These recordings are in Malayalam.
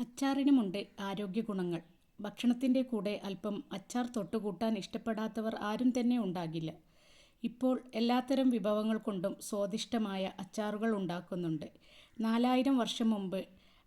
അച്ചാറിനുമുണ്ട് ആരോഗ്യ ഗുണങ്ങൾ ഭക്ഷണത്തിന്റെ കൂടെ അല്പം അച്ചാർ തൊട്ടുകൂട്ടാൻ ഇഷ്ടപ്പെടാത്തവർ ആരും തന്നെ ഉണ്ടാകില്ല. ഇപ്പോൾ എല്ലാത്തരം വിഭവങ്ങൾ കൊണ്ടും സ്വാദിഷ്ടമായ അച്ചാറുകൾ ഉണ്ടാക്കുന്നുണ്ട്. നാലായിരം വർഷം മുമ്പ്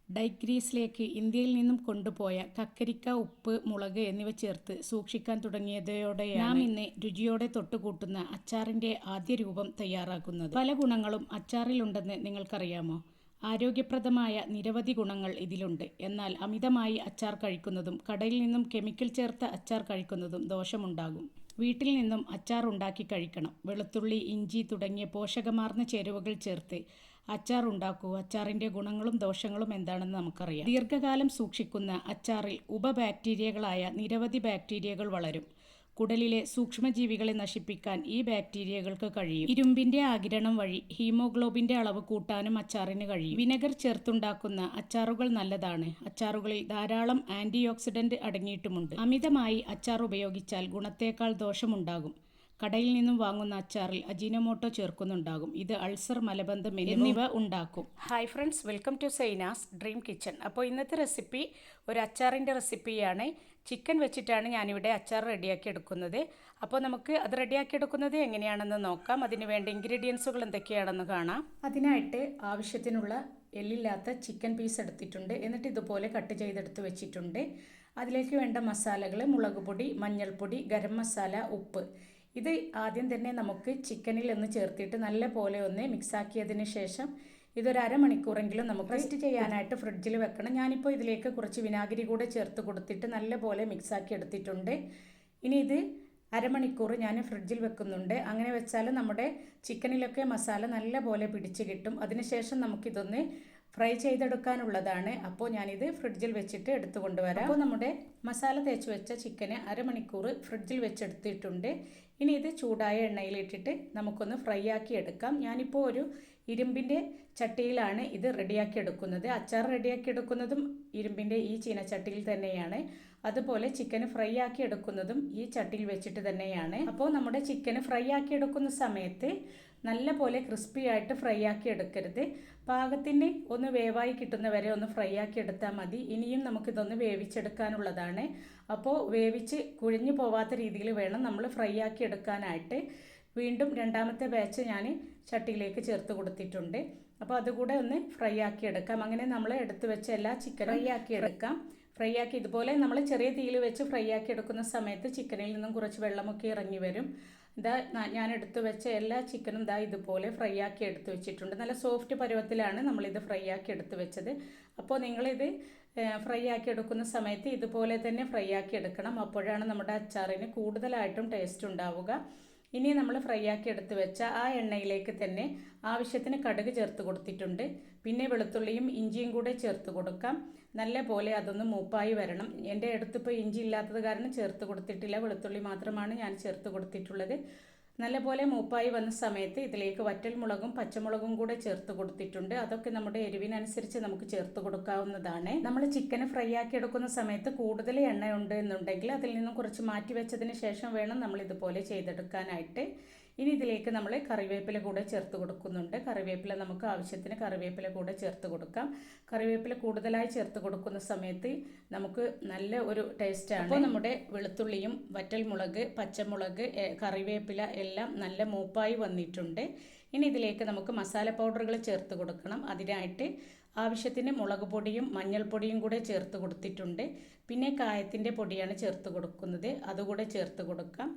ഡൈഗ്രീസിലേക്ക് ഇന്ത്യയിൽ നിന്നും കൊണ്ടുപോയ കക്കരിക്ക ഉപ്പ് മുളക് എന്നിവ ചേർത്ത് സൂക്ഷിക്കാൻ തുടങ്ങിയതോടെ നാം ഇന്ന് രുചിയോടെ തൊട്ടുകൂട്ടുന്ന അച്ചാറിന്റെ ആദ്യ രൂപം തയ്യാറാക്കുന്നത്. പല ഗുണങ്ങളും അച്ചാറിലുണ്ടെന്ന് നിങ്ങൾക്കറിയാമോ? ആരോഗ്യപ്രദമായ നിരവധി ഗുണങ്ങൾ ഇതിലുണ്ട്. എന്നാൽ അമിതമായി അച്ചാർ കഴിക്കുന്നതും കടയിൽ നിന്നും കെമിക്കൽ ചേർത്ത അച്ചാർ കഴിക്കുന്നതും ദോഷമുണ്ടാകും. വീട്ടിൽ നിന്നും അച്ചാർ ഉണ്ടാക്കി കഴിക്കണം. വെളുത്തുള്ളി ഇഞ്ചി തുടങ്ങിയ പോഷകമാർന്ന ചേരുവകൾ ചേർത്ത് അച്ചാർ ഉണ്ടാക്കൂ. അച്ചാറിന്റെ ഗുണങ്ങളും ദോഷങ്ങളും എന്താണെന്ന് നമുക്കറിയാം. ദീർഘകാലം സൂക്ഷിക്കുന്ന അച്ചാറിൽ ഉപബാക്ടീരിയകളായ നിരവധി ബാക്ടീരിയകൾ വളരും. കുടലിലെ സൂക്ഷ്മജീവികളെ നശിപ്പിക്കാൻ ഈ ബാക്ടീരിയകൾക്ക് കഴിയും. ഇരുമ്പിന്റെ ആകിരണം വഴി ഹീമോഗ്ലോബിന്റെ അളവ് കൂട്ടാനും അച്ചാറിന് കഴിയും. വിനെഗർ ചേർത്തുണ്ടാക്കുന്ന അച്ചാറുകൾ നല്ലതാണ്. അച്ചാറുകളിൽ ധാരാളം ആന്റി ഓക്സിഡന്റ് അടങ്ങിയിട്ടുമുണ്ട്. അമിതമായി അച്ചാർ ഉപയോഗിച്ചാൽ ഗുണത്തേക്കാൾ ദോഷമുണ്ടാകും. കടയിൽ നിന്നും വാങ്ങുന്ന അച്ചാറിൽ അജീനമോട്ടോ ചേർക്കുന്നുണ്ടാകും. ഇത് അൾസർ മലബന്ധം എന്നിവ ഉണ്ടാക്കും. Hi friends welcome to Saina's dream kitchen. അപ്പോൾ ഇന്നത്തെ റെസിപ്പി ഒരു അച്ചാറിന്റെ റെസിപ്പിയാണ്. ചിക്കൻ വെച്ചിട്ടാണ് ഞാനിവിടെ അച്ചാർ റെഡിയാക്കി എടുക്കുന്നത്. അപ്പോൾ നമുക്ക് അത് റെഡിയാക്കി എടുക്കുന്നത് എങ്ങനെയാണെന്ന് നോക്കാം. അതിന് വേണ്ട ഇൻഗ്രീഡിയൻസുകൾ എന്തൊക്കെയാണെന്ന് കാണാം. അതിനായിട്ട് ആവശ്യത്തിനുള്ള എല്ലില്ലാത്ത ചിക്കൻ പീസ് എടുത്തിട്ടുണ്ട്. എന്നിട്ട് ഇതുപോലെ കട്ട് ചെയ്തെടുത്ത് വെച്ചിട്ടുണ്ട്. അതിലേക്ക് വേണ്ട മസാലകൾ മുളക് പൊടി മഞ്ഞൾപ്പൊടി ഗരം മസാല ഉപ്പ്. ഇത് ആദ്യം തന്നെ നമുക്ക് ചിക്കനിൽ ഒന്ന് ചേർത്തിട്ട് നല്ല പോലെ ഒന്ന് മിക്സാക്കിയതിന് ശേഷം ഇതൊരു അരമണിക്കൂറെങ്കിലും നമുക്ക് റെസ്റ്റ് ചെയ്യാനായിട്ട് ഫ്രിഡ്ജിൽ വെക്കണം. ഞാനിപ്പോൾ ഇതിലേക്ക് കുറച്ച് വിനാഗിരി കൂടെ ചേർത്ത് കൊടുത്തിട്ട് നല്ല പോലെ മിക്സാക്കി എടുത്തിട്ടുണ്ട്. ഇനി ഇത് അരമണിക്കൂർ ഞാൻ ഫ്രിഡ്ജിൽ വെക്കുന്നുണ്ട്. അങ്ങനെ വെച്ചാൽ നമ്മുടെ ചിക്കനിലൊക്കെ മസാല നല്ല പോലെ പിടിച്ച് കിട്ടും. അതിനുശേഷം നമുക്കിതൊന്ന് ഫ്രൈ ചെയ്തെടുക്കാനുള്ളതാണ്. അപ്പോൾ ഞാനിത് ഫ്രിഡ്ജിൽ വെച്ചിട്ട് എടുത്തു കൊണ്ടുവരാം. അപ്പോൾ നമ്മുടെ മസാല തേച്ച് വെച്ച ചിക്കന് അരമണിക്കൂർ ഫ്രിഡ്ജിൽ വെച്ചെടുത്തിട്ടുണ്ട്. ഇനി ഇത് ചൂടായ എണ്ണയിലിട്ടിട്ട് നമുക്കൊന്ന് ഫ്രൈ ആക്കി എടുക്കാം. ഞാനിപ്പോൾ ഒരു ഇരുമ്പിന്റെ ചട്ടിയിലാണ് ഇത് റെഡിയാക്കി എടുക്കുന്നത്. അച്ചാർ റെഡിയാക്കി എടുക്കുന്നതും ഇരുമ്പിന്റെ ഈ ചീനച്ചട്ടിയിൽ തന്നെയാണ്. അതുപോലെ ചിക്കൻ ഫ്രൈ ആക്കി എടുക്കുന്നതും ഈ ചട്ടിയിൽ വെച്ചിട്ട് തന്നെയാണ്. അപ്പോൾ നമ്മുടെ ചിക്കൻ ഫ്രൈ ആക്കി എടുക്കുന്ന സമയത്ത് നല്ല പോലെ ക്രിസ്പി ആയിട്ട് ഫ്രൈ ആക്കി എടുക്കരുത്. പാകത്തിന് ഒന്ന് വേവായി കിട്ടുന്ന വരെ ഒന്ന് ഫ്രൈ ആക്കി എടുത്താൽ മതി. ഇനിയും നമുക്കിതൊന്ന് വേവിച്ചെടുക്കാനുള്ളതാണ്. അപ്പോൾ വേവിച്ച് കുഴിഞ്ഞു പോവാത്ത രീതിയിൽ വേണം നമ്മൾ ഫ്രൈ ആക്കി എടുക്കാനായിട്ട്. വീണ്ടും രണ്ടാമത്തെ ബാച്ച് ഞാൻ ചട്ടിയിലേക്ക് ചേർത്ത് കൊടുത്തിട്ടുണ്ട്. അപ്പോൾ അതുകൂടെ ഒന്ന് ഫ്രൈ ആക്കി എടുക്കാം. അങ്ങനെ നമ്മൾ എടുത്തു വെച്ച എല്ലാ ചിക്കനും ഫ്രൈ ആക്കി എടുക്കാം. ഫ്രൈ ആക്കി. ഇതുപോലെ നമ്മൾ ചെറിയ തീയിൽ വെച്ച് ഫ്രൈ ആക്കി എടുക്കുന്ന സമയത്ത് ചിക്കനിൽ നിന്നും കുറച്ച് വെള്ളമൊക്കെ ഇറങ്ങി വരും. ഇതാ ഞാൻ എടുത്തു വെച്ച എല്ലാ ചിക്കനും ഇതാ ഇതുപോലെ ഫ്രൈ ആക്കി എടുത്തു വെച്ചിട്ടുണ്ട്. നല്ല സോഫ്റ്റ് പരുവത്തിലാണ് നമ്മളിത് ഫ്രൈ ആക്കി എടുത്തു വെച്ചത്. അപ്പോൾ നിങ്ങളിത് ഫ്രൈ ആക്കി എടുക്കുന്ന സമയത്ത് ഇതുപോലെ തന്നെ ഫ്രൈ ആക്കി എടുക്കണം. അപ്പോഴാണ് നമ്മുടെ അച്ചാറിന് കൂടുതലായിട്ടും ടേസ്റ്റ് ഉണ്ടാവുക. ഇനി നമ്മൾ ഫ്രൈ ആക്കി എടുത്ത് വെച്ച ആ എണ്ണയിലേക്ക് തന്നെ ആവശ്യത്തിന് കടുക് ചേർത്ത് കൊടുത്തിട്ടുണ്ട്. പിന്നെ വെളുത്തുള്ളിയും ഇഞ്ചിയും കൂടെ ചേർത്ത് കൊടുക്കാം. നല്ല പോലെ അതൊന്ന് മൂപ്പായി വരണം. എന്റെ അടുത്തിപ്പോൾ ഇഞ്ചി ഇല്ലാത്തത് കാരണം ചേർത്ത് കൊടുത്തിട്ടില്ല. വെളുത്തുള്ളി മാത്രമാണ് ഞാൻ ചേർത്ത് കൊടുത്തിട്ടുള്ളത്. നല്ലപോലെ മൂപ്പായി വന്ന സമയത്ത് ഇതിലേക്ക് വറ്റൽമുളകും പച്ചമുളകും കൂടെ ചേർത്ത് കൊടുത്തിട്ടുണ്ട്. അതൊക്കെ നമ്മുടെ എരിവിനനുസരിച്ച് നമുക്ക് ചേർത്ത് കൊടുക്കാവുന്നതാണ്. നമ്മൾ ചിക്കൻ ഫ്രൈ ആക്കി എടുക്കുന്ന സമയത്ത് കൂടുതൽ എണ്ണ ഉണ്ട് എന്നുണ്ടെങ്കിൽ അതിൽ നിന്നും കുറച്ച് മാറ്റി വെച്ചതിന് ശേഷം വേണം നമ്മൾ ഇതുപോലെ ചെയ്തെടുക്കാനായിട്ട്. ഇനി ഇതിലേക്ക് നമ്മൾ കറിവേപ്പില കൂടെ ചേർത്ത് കൊടുക്കുന്നുണ്ട്. കറിവേപ്പില നമുക്ക് ആവശ്യത്തിന് കറിവേപ്പില കൂടെ ചേർത്ത് കൊടുക്കാം. കറിവേപ്പില കൂടുതലായി ചേർത്ത് കൊടുക്കുന്ന സമയത്ത് നമുക്ക് നല്ല ഒരു ടേസ്റ്റാണ് അപ്പോൾ നമ്മുടെ വെളുത്തുള്ളിയും വറ്റൽമുളക് പച്ചമുളക് കറിവേപ്പില എല്ലാം നല്ല മൂപ്പായി വന്നിട്ടുണ്ട്. ഇനി ഇതിലേക്ക് നമുക്ക് മസാല പൗഡറുകൾ ചേർത്ത് കൊടുക്കണം. അതിനായിട്ട് ആവശ്യത്തിന് മുളക് പൊടിയും മഞ്ഞൾപ്പൊടിയും കൂടെ ചേർത്ത് കൊടുത്തിട്ടുണ്ട്. പിന്നെ കായത്തിന്റെ പൊടിയാണ് ചേർത്ത് കൊടുക്കുന്നത്. അതുകൂടെ ചേർത്ത് കൊടുക്കാം.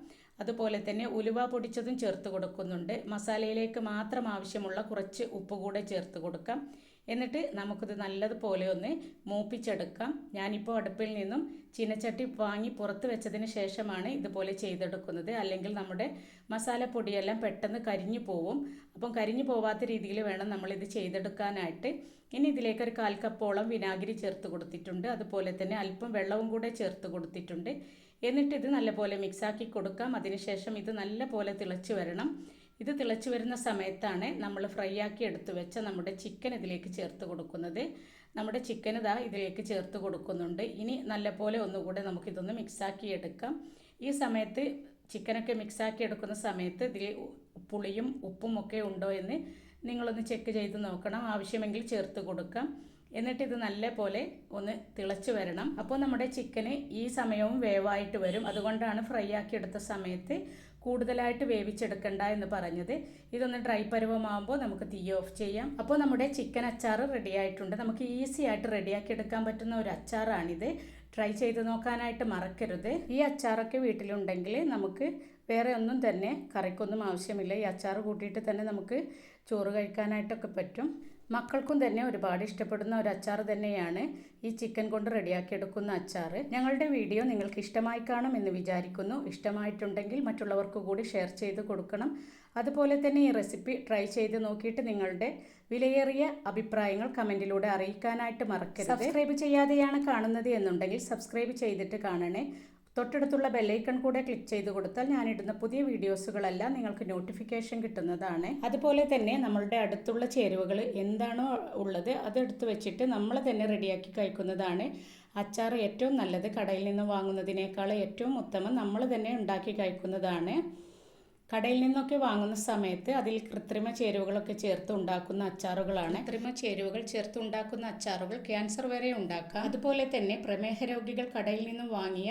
അതുപോലെ തന്നെ ഉലുവ പൊടിച്ചതും ചേർത്ത് കൊടുക്കുന്നുണ്ട്. മസാലയിലേക്ക് മാത്രം ആവശ്യമുള്ള കുറച്ച് ഉപ്പ് കൂടെ ചേർത്ത് കൊടുക്കാം. എന്നിട്ട് നമുക്കിത് നല്ലതുപോലെ ഒന്ന് മൂപ്പിച്ചെടുക്കാം. ഞാനിപ്പോൾ അടുപ്പിൽ നിന്നും ചീനച്ചട്ടി വാങ്ങി പുറത്ത് വെച്ചതിന് ശേഷമാണ് ഇതുപോലെ ചെയ്തെടുക്കുന്നത്. അല്ലെങ്കിൽ നമ്മുടെ മസാലപ്പൊടിയെല്ലാം പെട്ടെന്ന് കരിഞ്ഞു പോവും. അപ്പം കരിഞ്ഞു പോവാത്ത രീതിയിൽ വേണം നമ്മളിത് ചെയ്തെടുക്കാനായിട്ട്. ഇനി ഇതിലേക്ക് ഒരു കാൽ കപ്പോളം വിനാഗിരി ചേർത്ത് കൊടുത്തിട്ടുണ്ട്. അതുപോലെ തന്നെ അല്പം വെള്ളവും കൂടെ ചേർത്ത് കൊടുത്തിട്ടുണ്ട്. എന്നിട്ട് ഇത് നല്ലപോലെ മിക്സാക്കി കൊടുക്കാം. അതിനുശേഷം ഇത് നല്ലപോലെ തിളച്ച് വരണം. ഇത് തിളച്ച് വരുന്ന സമയത്താണ് നമ്മൾ ഫ്രൈ ആക്കി എടുത്തു വെച്ച നമ്മുടെ ചിക്കൻ ഇതിലേക്ക് ചേർത്ത് കൊടുക്കുന്നത്. നമ്മുടെ ചിക്കൻ ഇതാ ഇതിലേക്ക് ചേർത്ത് കൊടുക്കുന്നുണ്ട്. ഇനി നല്ലപോലെ ഒന്നുകൂടെ നമുക്കിതൊന്ന് മിക്സാക്കി എടുക്കാം. ഈ സമയത്ത് ചിക്കനൊക്കെ മിക്സാക്കി എടുക്കുന്ന സമയത്ത് ഇതിൽ പുളിയും ഉപ്പും ഒക്കെ ഉണ്ടോ എന്ന് നിങ്ങളൊന്ന് ചെക്ക് ചെയ്ത് നോക്കണം. ആവശ്യമെങ്കിൽ ചേർത്ത് കൊടുക്കാം. എന്നിട്ട് ഇത് നല്ല പോലെ ഒന്ന് തിളച്ചു വരണം. അപ്പോൾ നമ്മുടെ ചിക്കന് ഈ സമയവും വേവായിട്ട് വരും. അതുകൊണ്ടാണ് ഫ്രൈ ആക്കി എടുത്ത സമയത്ത് കൂടുതലായിട്ട് വേവിച്ചെടുക്കണ്ട എന്ന് പറഞ്ഞത്. ഇതൊന്ന് ഡ്രൈ പരുവമാകുമ്പോൾ നമുക്ക് തീ ഓഫ് ചെയ്യാം. അപ്പോൾ നമ്മുടെ ചിക്കൻ അച്ചാർ റെഡി ആയിട്ടുണ്ട്. നമുക്ക് ഈസി ആയിട്ട് റെഡിയാക്കി എടുക്കാൻ പറ്റുന്ന ഒരു അച്ചാറാണിത്. ട്രൈ ചെയ്ത് നോക്കാനായിട്ട് മറക്കരുത്. ഈ അച്ചാറൊക്കെ വീട്ടിലുണ്ടെങ്കിൽ നമുക്ക് വേറെ ഒന്നും തന്നെ കറിക്കൊന്നും ആവശ്യമില്ല. ഈ അച്ചാർ കൂട്ടിയിട്ട് തന്നെ നമുക്ക് ചോറ് കഴിക്കാനായിട്ടൊക്കെ പറ്റും. മക്കൾക്കും തന്നെ ഒരുപാട് ഇഷ്ടപ്പെടുന്ന ഒരു അച്ചാർ തന്നെയാണ് ഈ ചിക്കൻ കൊണ്ട് റെഡിയാക്കിയെടുക്കുന്ന അച്ചാർ. ഞങ്ങളുടെ വീഡിയോ നിങ്ങൾക്ക് ഇഷ്ടമായി കാണും എന്ന് വിചാരിക്കുന്നു. ഇഷ്ടമായിട്ടുണ്ടെങ്കിൽ മറ്റുള്ളവർക്ക് കൂടി ഷെയർ ചെയ്ത് കൊടുക്കണം. അതുപോലെ തന്നെ ഈ റെസിപ്പി ട്രൈ ചെയ്ത് നോക്കിയിട്ട് നിങ്ങളുടെ വിലയേറിയ അഭിപ്രായങ്ങൾ കമന്റിലൂടെ അറിയിക്കാനായിട്ട് മറക്കരുത്. സബ്സ്ക്രൈബ് ചെയ്യാതെയാണ് കാണുന്നത് എന്നുണ്ടെങ്കിൽ സബ്സ്ക്രൈബ് ചെയ്തിട്ട് കാണണേ. തൊട്ടടുത്തുള്ള ബെല്ലൈക്കൺ കൂടെ ക്ലിക്ക് ചെയ്ത് കൊടുത്താൽ ഞാനിടുന്ന പുതിയ വീഡിയോസുകളെല്ലാം നിങ്ങൾക്ക് നോട്ടിഫിക്കേഷൻ കിട്ടുന്നതാണ്. അതുപോലെ തന്നെ നമ്മളുടെ അടുത്തുള്ള ചേരുവകൾ എന്താണോ ഉള്ളത് അതെടുത്ത് വെച്ചിട്ട് നമ്മൾ തന്നെ റെഡിയാക്കി കഴിക്കുന്നതാണ്. അച്ചാർ ഏറ്റവും നല്ലത് കടയിൽ നിന്ന് വാങ്ങുന്നതിനേക്കാൾ ഏറ്റവും ഉത്തമം നമ്മൾ തന്നെ ഉണ്ടാക്കി കഴിക്കുന്നതാണ്. കടയിൽ നിന്നൊക്കെ വാങ്ങുന്ന സമയത്ത് അതിൽ കൃത്രിമ ചേരുവകളൊക്കെ ചേർത്ത് ഉണ്ടാക്കുന്ന അച്ചാറുകളാണ്. കൃത്രിമ ചേരുവകൾ ചേർത്ത് ഉണ്ടാക്കുന്ന അച്ചാറുകൾ ക്യാൻസർ വരെ ഉണ്ടാക്കാം. അതുപോലെ തന്നെ പ്രമേഹ രോഗികൾ കടയിൽ നിന്നും വാങ്ങിയ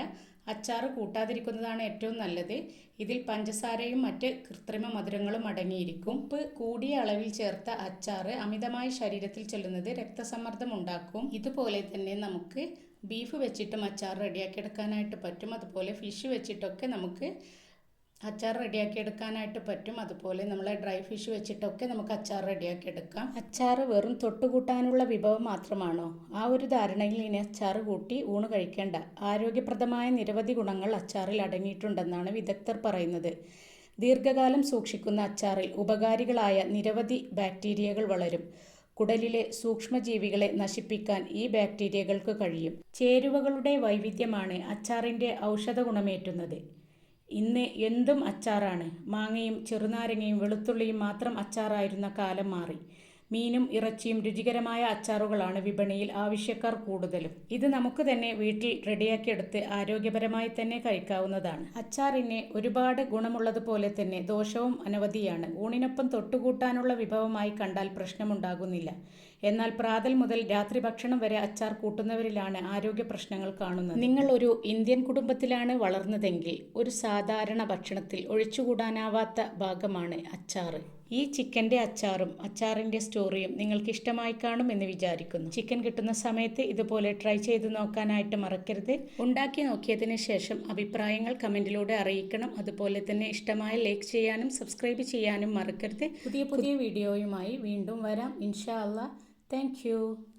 അച്ചാറ് കൂട്ടാതിരിക്കുന്നതാണ് ഏറ്റവും നല്ലത്. ഇതിൽ പഞ്ചസാരയും മറ്റ് കൃത്രിമ മധുരങ്ങളും അടങ്ങിയിരിക്കും. ഉപ്പ് കൂടിയ അളവിൽ ചേർത്ത അച്ചാറ് അമിതമായി ശരീരത്തിൽ ചെല്ലുന്നത് രക്തസമ്മർദ്ദം ഉണ്ടാക്കും. ഇതുപോലെ തന്നെ നമുക്ക് ബീഫ് വെച്ചിട്ടും അച്ചാർ റെഡിയാക്കി എടുക്കാനായിട്ട് പറ്റും. അതുപോലെ ഫിഷ് വെച്ചിട്ടൊക്കെ നമുക്ക് അച്ചാർ റെഡിയാക്കി എടുക്കാനായിട്ട് പറ്റും. അതുപോലെ നമ്മൾ ഡ്രൈ ഫിഷ് വെച്ചിട്ടൊക്കെ നമുക്ക് അച്ചാർ റെഡിയാക്കി എടുക്കാം അച്ചാർ വെറും തൊട്ടുകൂട്ടാനുള്ള വിഭവം മാത്രമാണോ? ആ ഒരു ധാരണയിൽ ഇനി അച്ചാർ കൂട്ടി ഊണ് കഴിക്കേണ്ട. ആരോഗ്യപ്രദമായ നിരവധി ഗുണങ്ങൾ അച്ചാറിൽ അടങ്ങിയിട്ടുണ്ടെന്നാണ് വിദഗ്ധർ പറയുന്നത്. ദീർഘകാലം സൂക്ഷിക്കുന്ന അച്ചാറിൽ ഉപകാരികളായ നിരവധി ബാക്ടീരിയകൾ വളരും. കുടലിലെ സൂക്ഷ്മജീവികളെ നശിപ്പിക്കാൻ ഈ ബാക്ടീരിയകൾക്ക് കഴിയും. ചേരുവകളുടെ വൈവിധ്യമാണ് അച്ചാറിന്റെ ഔഷധ ഗുണമേറ്റുന്നത്. ഇന്ന് എന്തും അച്ചാറാണ്. മാങ്ങയും ചെറുനാരങ്ങയും വെളുത്തുള്ളിയും മാത്രം അച്ചാറായിരുന്ന കാലം മാറി. മീനും ഇറച്ചിയും രുചികരമായ അച്ചാറുകളാണ് വിപണിയിൽ ആവശ്യക്കാർ കൂടുതലും. ഇത് നമുക്ക് തന്നെ വീട്ടിൽ റെഡിയാക്കിയെടുത്ത് ആരോഗ്യപരമായി തന്നെ കഴിക്കാവുന്നതാണ്. അച്ചാറിന് ഒരുപാട് ഗുണമുള്ളതുപോലെ തന്നെ ദോഷവും അനവധിയാണ്. ഊണിനൊപ്പം തൊട്ടുകൂട്ടാനുള്ള വിഭവമായി കണ്ടാൽ പ്രശ്നമുണ്ടാകുന്നില്ല. എന്നാൽ പ്രാതൽ മുതൽ രാത്രി ഭക്ഷണം വരെ അച്ചാർ കൂട്ടുന്നവരിലാണ് ആരോഗ്യ പ്രശ്നങ്ങൾ കാണുന്നത്. നിങ്ങൾ ഒരു ഇന്ത്യൻ കുടുംബത്തിലാണ് വളർന്നതെങ്കിൽ ഒരു സാധാരണ ഭക്ഷണത്തിൽ ഒഴിച്ചുകൂടാനാവാത്ത ഭാഗമാണ് അച്ചാർ ഈ ചിക്കന്റെ അച്ചാറും അച്ചാറിന്റെ സ്റ്റോറിയും നിങ്ങൾക്ക് ഇഷ്ടമായി കാണും എന്ന് വിചാരിക്കുന്നു. ചിക്കൻ കിട്ടുന്ന സമയത്ത് ഇതുപോലെ ട്രൈ ചെയ്ത് നോക്കാനായിട്ട് മറക്കരുത്. ഉണ്ടാക്കി നോക്കിയതിന് ശേഷം അഭിപ്രായങ്ങൾ കമന്റിലൂടെ അറിയിക്കണം. അതുപോലെ തന്നെ ഇഷ്ടമായ ലൈക്ക് ചെയ്യാനും സബ്സ്ക്രൈബ് ചെയ്യാനും മറക്കരുത്. പുതിയ പുതിയ വീഡിയോയുമായി വീണ്ടും വരാം. ഇൻഷാ Thank you.